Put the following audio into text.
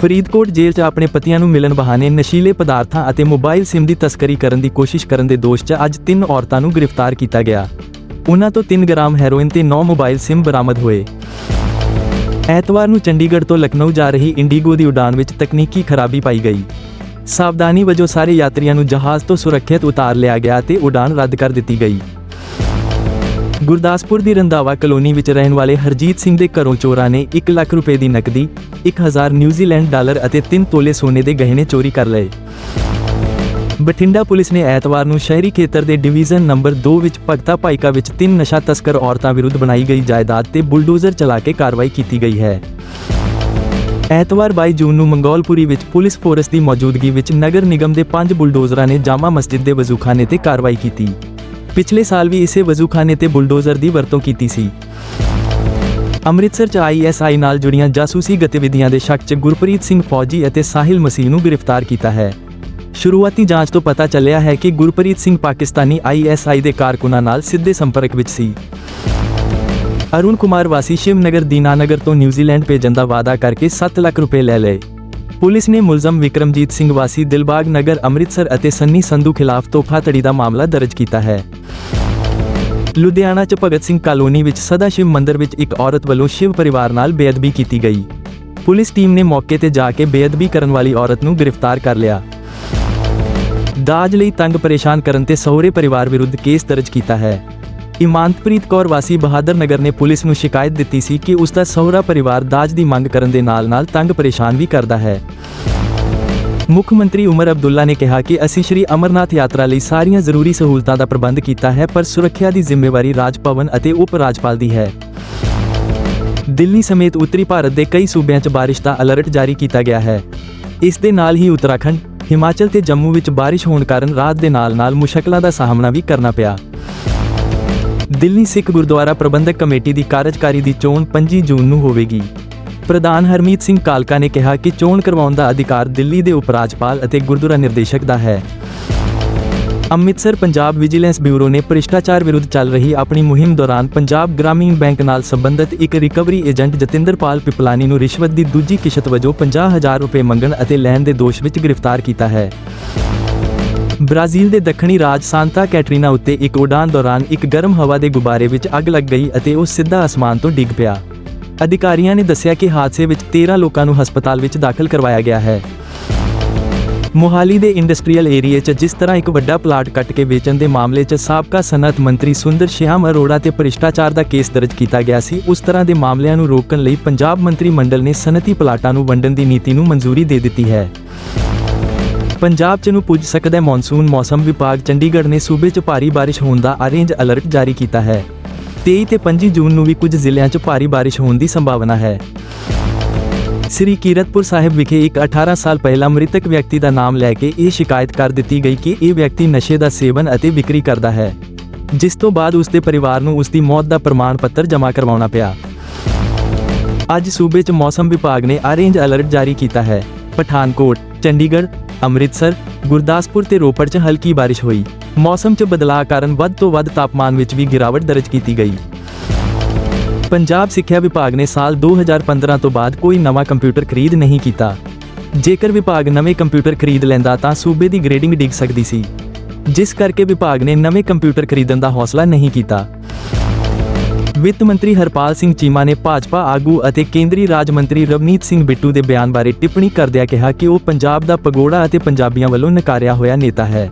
ਫਰੀਦਕੋਟ ਜੇਲ੍ਹ 'ਚ ਆਪਣੇ ਪਤੀਆਂ ਨੂੰ ਮਿਲਣ ਬਹਾਨੇ ਨਸ਼ੀਲੇ ਪਦਾਰਥਾਂ ਅਤੇ ਮੋਬਾਈਲ ਸਿਮ ਦੀ ਤਸਕਰੀ ਕਰਨ ਦੀ ਕੋਸ਼ਿਸ਼ ਕਰਨ ਦੇ ਦੋਸ਼ 'ਚ ਅੱਜ ਤਿੰਨ ਔਰਤਾਂ ਨੂੰ ਗ੍ਰਿਫਤਾਰ ਕੀਤਾ ਗਿਆ। ਉਨ੍ਹਾਂ ਤੋਂ 3 ਗ੍ਰਾਮ ਹੈਰੋਇਨ ਤੇ 9 ਮੋਬਾਈਲ ਸਿਮ ਬਰਾਮਦ ਹੋਏ। ਐਤਵਾਰ ਨੂੰ ਚੰਡੀਗੜ੍ਹ ਤੋਂ ਲਖਨਊ ਜਾ ਰਹੀ ਇੰਡੀਗੋ ਦੀ ਉਡਾਨ ਵਿੱਚ ਤਕਨੀਕੀ ਖਰਾਬੀ ਪਾਈ ਗਈ। ਸਾਵਧਾਨੀ ਵਜੋਂ ਸਾਰੇ ਯਾਤਰੀਆਂ ਨੂੰ ਜਹਾਜ਼ ਤੋਂ ਸੁਰੱਖਿਅਤ ਉਤਾਰ ਲਿਆ ਗਿਆ ਤੇ ਉਡਾਨ ਰੱਦ ਕਰ ਦਿੱਤੀ ਗਈ। ਗੁਰਦਾਸਪੁਰ ਦੀ ਰੰਧਾਵਾ ਕਲੋਨੀ ਵਿੱਚ ਰਹਿਣ ਵਾਲੇ ਹਰਜੀਤ ਸਿੰਘ ਦੇ ਘਰੋਂ ਚੋਰਾਂ ਨੇ 1 ਲੱਖ ਰੁਪਏ ਦੀ ਨਕਦੀ 1000 ਨਿਊਜ਼ੀਲੈਂਡ ਡਾਲਰ ਅਤੇ 3 ਤੋਲੇ ਸੋਨੇ ਦੇ ਗਹਿਣੇ ਚੋਰੀ ਕਰ ਲਏ। ਬਠਿੰਡਾ ਪੁਲਿਸ ਨੇ ਐਤਵਾਰ ਨੂੰ ਸ਼ਹਿਰੀ ਖੇਤਰ ਦੇ ਡਿਵੀਜ਼ਨ ਨੰਬਰ 2 ਵਿੱਚ ਭਗਤਾ ਭਾਈਕਾ ਵਿੱਚ ਤਿੰਨ ਨਸ਼ਾ ਤਸਕਰ ਔਰਤਾਂ ਵਿਰੁੱਧ ਬਣਾਈ ਗਈ ਜਾਇਦਾਦ ਤੇ ਬੁਲਡੋਜ਼ਰ ਚਲਾ ਕੇ ਕਾਰਵਾਈ ਕੀਤੀ ਗਈ ਹੈ। ਐਤਵਾਰ 22 ਜੂਨ ਨੂੰ ਮੰਗੋਲਪੁਰੀ ਵਿੱਚ ਪੁਲਿਸ ਫੋਰਸ ਦੀ ਮੌਜੂਦਗੀ ਵਿੱਚ ਨਗਰ ਨਿਗਮ ਦੇ ਪੰਜ ਬੁਲਡੋਜ਼ਰਾਂ ਨੇ ਜਾਮਾ ਮਸਜਿਦ ਦੇ ਵਜ਼ੂਖਾਨੇ ਤੇ ਕਾਰਵਾਈ ਕੀਤੀ। ਪਿਛਲੇ ਸਾਲ ਵੀ ਇਸੇ ਵਜ਼ੂਖਾਨੇ ਤੇ ਬੁਲਡੋਜ਼ਰ ਦੀ ਵਰਤੋਂ ਕੀਤੀ ਸੀ। ਅੰਮ੍ਰਿਤਸਰ ਚ ਆਈਐਸਆਈ ਨਾਲ ਜੁੜੀਆਂ ਜਾਸੂਸੀ ਗਤੀਵਿਧੀਆਂ ਦੇ ਸ਼ੱਕ 'ਚ ਗੁਰਪ੍ਰੀਤ ਸਿੰਘ ਫੌਜੀ ਅਤੇ ਸਾਹਿਲ ਮਸੀਹ ਨੂੰ ਗ੍ਰਿਫਤਾਰ ਕੀਤਾ ਹੈ। ਸ਼ੁਰੂਆਤੀ ਜਾਂਚ ਤੋਂ ਪਤਾ ਚੱਲਿਆ ਹੈ ਕਿ ਗੁਰਪ੍ਰੀਤ ਸਿੰਘ ਪਾਕਿਸਤਾਨੀ ਆਈਐਸਆਈ ਦੇ ਕਾਰਕੁਨਾਂ ਨਾਲ ਸਿੱਧੇ ਸੰਪਰਕ ਵਿੱਚ ਸੀ। ਅਰੁਣ ਕੁਮਾਰ ਵਾਸੀ ਸ਼ਿਵਨਗਰ ਦੀਨਾਨਗਰ ਤੋਂ ਨਿਊਜ਼ੀਲੈਂਡ ਭੇਜਣ ਦਾ ਵਾਅਦਾ ਕਰਕੇ 7 ਲੱਖ ਰੁਪਏ ਲੈ ਲਏ। ਪੁਲਿਸ ਨੇ ਮੁਲਜ਼ਮ ਵਿਕਰਮਜੀਤ ਸਿੰਘ ਵਾਸੀ ਦਿਲਬਾਗ ਨਗਰ, ਅੰਮ੍ਰਿਤਸਰ ਅਤੇ ਸੰਨੀ ਸੰਧੂ ਖਿਲਾਫ ਧੋਖਾਧੜੀ ਦਾ ਮਾਮਲਾ ਦਰਜ ਕੀਤਾ ਹੈ। ਲੁਧਿਆਣਾ ਚ ਭਗਤ ਸਿੰਘ ਕਾਲੋਨੀ ਵਿੱਚ ਸਦਾ ਸ਼ਿਵ ਮੰਦਿਰ ਵਿੱਚ ਇੱਕ ਔਰਤ ਵੱਲੋਂ ਸ਼ਿਵ ਪਰਿਵਾਰ ਨਾਲ ਬੇਅਦਬੀ ਕੀਤੀ ਗਈ। ਪੁਲਿਸ ਟੀਮ ਨੇ ਮੌਕੇ ਤੇ ਜਾ ਕੇ ਬੇਅਦਬੀ ਕਰਨ ਵਾਲੀ ਔਰਤ ਨੂੰ ਗ੍ਰਿਫਤਾਰ ਕਰ ਲਿਆ। ਦਾਜ ਲਈ ਤੰਗ ਪਰੇਸ਼ਾਨ ਕਰਨ ਤੇ ਸਹੁਰੇ ਪਰਿਵਾਰ ਵਿਰੁੱਧ ਕੇਸ ਦਰਜ ਕੀਤਾ ਹੈ। ਇਮਾਨਤਪ੍ਰੀਤ ਕੌਰ ਵਾਸੀ ਬਹਾਦਰ ਨਗਰ ਨੇ ਪੁਲਿਸ ਨੂੰ ਸ਼ਿਕਾਇਤ ਦਿੱਤੀ ਸੀ ਕਿ ਉਸ ਦਾ ਸਹੁਰਾ ਪਰਿਵਾਰ ਦਾਜ ਦੀ ਮੰਗ ਕਰਨ ਦੇ ਨਾਲ-ਨਾਲ ਤੰਗ ਪਰੇਸ਼ਾਨ ਵੀ ਕਰਦਾ ਹੈ। ਮੁੱਖ ਮੰਤਰੀ ਉਮਰ ਅਬਦੁੱਲਾ ਨੇ ਕਿਹਾ ਕਿ ਅਸੀਂ ਸ਼੍ਰੀ ਅਮਰਨਾਥ ਯਾਤਰਾ ਲਈ ਸਾਰੀਆਂ ਜ਼ਰੂਰੀ ਸਹੂਲਤਾਂ ਦਾ ਪ੍ਰਬੰਧ ਕੀਤਾ ਹੈ, ਪਰ ਸੁਰੱਖਿਆ ਦੀ ਜ਼ਿੰਮੇਵਾਰੀ ਰਾਜ ਭਵਨ ਅਤੇ ਉਪ ਰਾਜਪਾਲ ਦੀ ਹੈ। ਦਿੱਲੀ ਸਮੇਤ ਉੱਤਰੀ ਭਾਰਤ ਦੇ ਕਈ ਸੂਬਿਆਂ 'ਚ ਬਾਰਿਸ਼ ਦਾ ਅਲਰਟ ਜਾਰੀ ਕੀਤਾ ਗਿਆ ਹੈ। ਇਸ ਦੇ ਨਾਲ ਹੀ ਉੱਤਰਾਖੰਡ, ਹਿਮਾਚਲ ਤੇ ਜੰਮੂ ਵਿੱਚ ਬਾਰਿਸ਼ ਹੋਣ ਕਾਰਨ ਰਾਤ ਦੇ ਨਾਲ-ਨਾਲ ਮੁਸ਼ਕਲਾਂ ਦਾ ਸਾਹਮਣਾ ਵੀ ਕਰਨਾ ਪਿਆ। ਦਿੱਲੀ ਸਿੱਖ ਗੁਰਦੁਆਰਾ ਪ੍ਰਬੰਧਕ ਕਮੇਟੀ ਦੀ ਕਾਰਜਕਾਰੀ ਦੀ ਚੋਣ 25 ਜੂਨ ਨੂੰ ਹੋਵੇਗੀ। ਪ੍ਰਧਾਨ ਹਰਮੀਤ ਸਿੰਘ ਕਾਲਕਾ ਨੇ ਕਿਹਾ ਕਿ ਚੋਣ ਕਰਵਾਉਣ ਦਾ ਅਧਿਕਾਰ ਦਿੱਲੀ ਦੇ ਉਪ ਰਾਜਪਾਲ ਅਤੇ ਗੁਰਦੁਆਰਾ ਨਿਰਦੇਸ਼ਕ ਦਾ ਹੈ। ਅੰਮ੍ਰਿਤਸਰ ਪੰਜਾਬ ਵਿਜੀਲੈਂਸ ਬਿਊਰੋ ਨੇ ਭ੍ਰਿਸ਼ਟਾਚਾਰ ਵਿਰੁੱਧ ਚੱਲ ਰਹੀ ਆਪਣੀ ਮੁਹਿੰਮ ਦੌਰਾਨ ਪੰਜਾਬ ਗ੍ਰਾਮੀਣ ਬੈਂਕ ਨਾਲ ਸੰਬੰਧਿਤ ਇੱਕ ਰਿਕਵਰੀ ਏਜੰਟ ਜਤਿੰਦਰਪਾਲ ਪਿਪਲਾਨੀ ਨੂੰ ਰਿਸ਼ਵਤ ਦੀ ਦੂਜੀ ਕਿਸ਼ਤ ਵਜੋਂ 50000 ਰੁਪਏ ਮੰਗਣ ਅਤੇ ਲੈਣ ਦੇ ਦੋਸ਼ ਵਿੱਚ ਗ੍ਰਿਫਤਾਰ ਕੀਤਾ ਹੈ। ਬ੍ਰਾਜ਼ੀਲ ਦੇ ਦੱਖਣੀ ਰਾਜ ਸਾਂਤਾ ਕੈਟਰੀਨਾ ਉੱਤੇ ਇੱਕ ਉਡਾਨ ਦੌਰਾਨ ਇੱਕ ਗਰਮ ਹਵਾ ਦੇ ਗੁਬਾਰੇ ਵਿੱਚ ਅੱਗ ਲੱਗ ਗਈ ਅਤੇ ਉਹ ਸਿੱਧਾ ਅਸਮਾਨ ਤੋਂ ਡਿੱਗ ਪਿਆ। ਅਧਿਕਾਰੀਆਂ ਨੇ ਦੱਸਿਆ ਕਿ ਹਾਦਸੇ ਵਿੱਚ 13 ਲੋਕਾਂ ਨੂੰ ਹਸਪਤਾਲ ਵਿੱਚ ਦਾਖਲ ਕਰਵਾਇਆ ਗਿਆ ਹੈ। ਮੋਹਾਲੀ ਦੇ ਇੰਡਸਟਰੀਅਲ ਏਰੀਆ 'ਚ ਜਿਸ ਤਰ੍ਹਾਂ ਇੱਕ ਵੱਡਾ ਪਲਾਟ ਕੱਟ ਕੇ ਵੇਚਣ ਦੇ ਮਾਮਲੇ 'ਚ ਸਾਬਕਾ ਸਨਅਤ ਮੰਤਰੀ ਸੁੰਦਰ ਸ਼ਿਆਮ ਅਰੋੜਾ ਤੇ ਭ੍ਰਿਸ਼ਟਾਚਾਰ ਦਾ ਕੇਸ ਦਰਜ ਕੀਤਾ ਗਿਆ ਸੀ, ਉਸ ਤਰ੍ਹਾਂ ਦੇ ਮਾਮਲਿਆਂ ਨੂੰ ਰੋਕਣ ਲਈ ਪੰਜਾਬ ਮੰਤਰੀ ਮੰਡਲ ਨੇ ਸਨਅਤੀ ਪਲਾਟਾਂ ਨੂੰ ਵੰਡਣ ਦੀ ਨੀਤੀ ਨੂੰ ਮਨਜ਼ੂਰੀ ਦੇ ਦਿੱਤੀ ਹੈ। ਪੰਜਾਬ 'ਚ ਨੂੰ ਪੁੱਜ ਸਕਦਾ ਹੈ ਮੌਨਸੂਨ, ਮੌਸਮ ਵਿਭਾਗ ਚੰਡੀਗੜ੍ਹ ਨੇ ਸੂਬੇ 'ਚ ਭਾਰੀ ਬਾਰਿਸ਼ ਹੋਣ ਦਾ ਔਰੇਂਜ ਅਲਰਟ ਜਾਰੀ ਕੀਤਾ ਹੈ। 23 ਤੇ 25 ਜੂਨ ਨੂੰ ਵੀ ਕੁਝ ਜ਼ਿਲ੍ਹਿਆਂ 'ਚ ਭਾਰੀ ਬਾਰਿਸ਼ ਹੋਣ ਦੀ ਸੰਭਾਵਨਾ ਹੈ। ਸ੍ਰੀ ਕੀਰਤਪੁਰ ਸਾਹਿਬ ਵਿਖੇ ਇੱਕ 18 ਸਾਲ ਪਹਿਲਾਂ ਮ੍ਰਿਤਕ ਵਿਅਕਤੀ ਦਾ ਨਾਮ ਲੈ ਕੇ ਇਹ ਸ਼ਿਕਾਇਤ ਕਰ ਦਿੱਤੀ ਗਈ ਕਿ ਇਹ ਵਿਅਕਤੀ ਨਸ਼ੇ ਦਾ ਸੇਵਨ ਅਤੇ ਵਿਕਰੀ ਕਰਦਾ ਹੈ, ਜਿਸ ਤੋਂ ਬਾਅਦ ਉਸ ਦੇ ਪਰਿਵਾਰ ਨੂੰ ਉਸ ਦੀ ਮੌਤ ਦਾ ਪ੍ਰਮਾਣ ਪੱਤਰ ਜਮ੍ਹਾਂ ਕਰਵਾਉਣਾ ਪਿਆ। ਅੱਜ ਸੂਬੇ 'ਚ ਮੌਸਮ ਵਿਭਾਗ ਨੇ ਔਰੇਂਜ ਅਲਰਟ ਜਾਰੀ ਕੀਤਾ ਹੈ। ਪਠਾਨਕੋਟ, ਚੰਡੀਗੜ੍ਹ ਅੰਮ੍ਰਿਤਸਰ, ਗੁਰਦਾਸਪੁਰ ਤੇ ਰੋਪੜ 'ਚ ਹਲਕੀ ਬਾਰਿਸ਼ ਹੋਈ। ਮੌਸਮ 'ਚ ਬਦਲਾਅ ਕਾਰਨ ਵੱਧ ਤੋਂ ਵੱਧ ਤਾਪਮਾਨ ਵਿੱਚ ਵੀ ਗਿਰਾਵਟ ਦਰਜ ਕੀਤੀ ਗਈ। ਪੰਜਾਬ ਸਿੱਖਿਆ ਵਿਭਾਗ ਨੇ ਸਾਲ 2015 ਤੋਂ ਬਾਅਦ ਕੋਈ ਨਵਾਂ ਕੰਪਿਊਟਰ ਖਰੀਦ ਨਹੀਂ ਕੀਤਾ। ਜੇਕਰ ਵਿਭਾਗ ਨਵੇਂ ਕੰਪਿਊਟਰ ਖਰੀਦ ਲੈਂਦਾ ਤਾਂ ਸੂਬੇ ਦੀ ਗ੍ਰੇਡਿੰਗ ਡਿੱਗ ਸਕਦੀ ਸੀ। ਜਿਸ ਕਰਕੇ ਵਿਭਾਗ ਨੇ ਨਵੇਂ ਕੰਪਿਊਟਰ ਖਰੀਦਣ ਦਾ ਹੌਸਲਾ ਨਹੀਂ ਕੀਤਾ। ਵਿੱਤ ਮੰਤਰੀ ਹਰਪਾਲ ਸਿੰਘ ਚੀਮਾ ਨੇ ਭਾਜਪਾ ਆਗੂ ਅਤੇ ਕੇਂਦਰੀ ਰਾਜ ਮੰਤਰੀ ਰਵਨੀਤ ਸਿੰਘ ਬਿੱਟੂ ਦੇ ਬਿਆਨ ਬਾਰੇ ਟਿੱਪਣੀ ਕਰਦਿਆਂ ਕਿਹਾ ਕਿ ਉਹ ਪੰਜਾਬ ਦਾ ਪਗੋੜਾ ਅਤੇ ਪੰਜਾਬੀਆਂ ਵੱਲੋਂ ਨਕਾਰਿਆ ਹੋਇਆ ਨੇਤਾ ਹੈ।